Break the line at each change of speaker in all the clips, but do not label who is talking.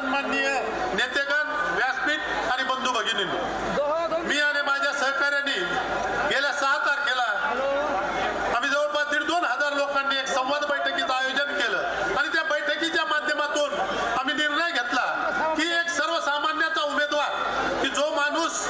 सन्माननीय नेतेगण व्यासपीठ आणि बंधू भगिनी मी आणि माझ्या सहकार्यांनी गेल्या सहा तारखेला आम्ही जवळपास दीड दोन हजार लोकांनी एक संवाद बैठकीचं आयोजन केलं. आणि त्या बैठकीच्या माध्यमातून आम्ही निर्णय घेतला की एक सर्वसामान्याचा उमेदवार की जो माणूस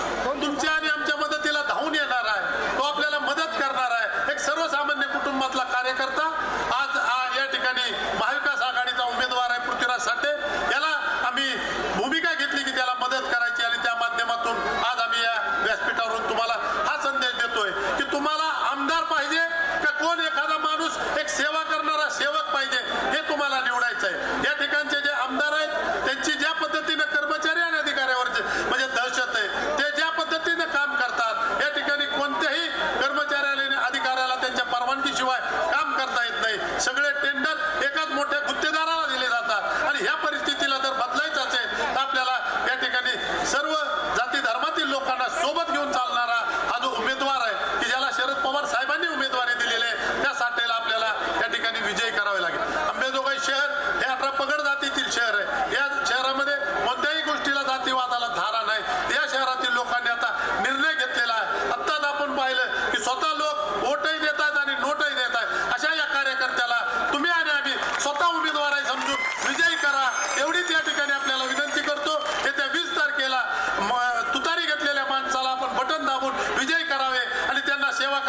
pone cada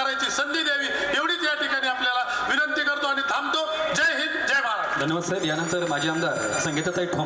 करायची संधी द्यावी एवढीच या ठिकाणी आपल्याला विनंती करतो आणि थांबतो. जय हिंद जय महाराष्ट्र.
धन्यवाद साहेब. यानंतर माजी आमदार संगीताताई ठोंबरे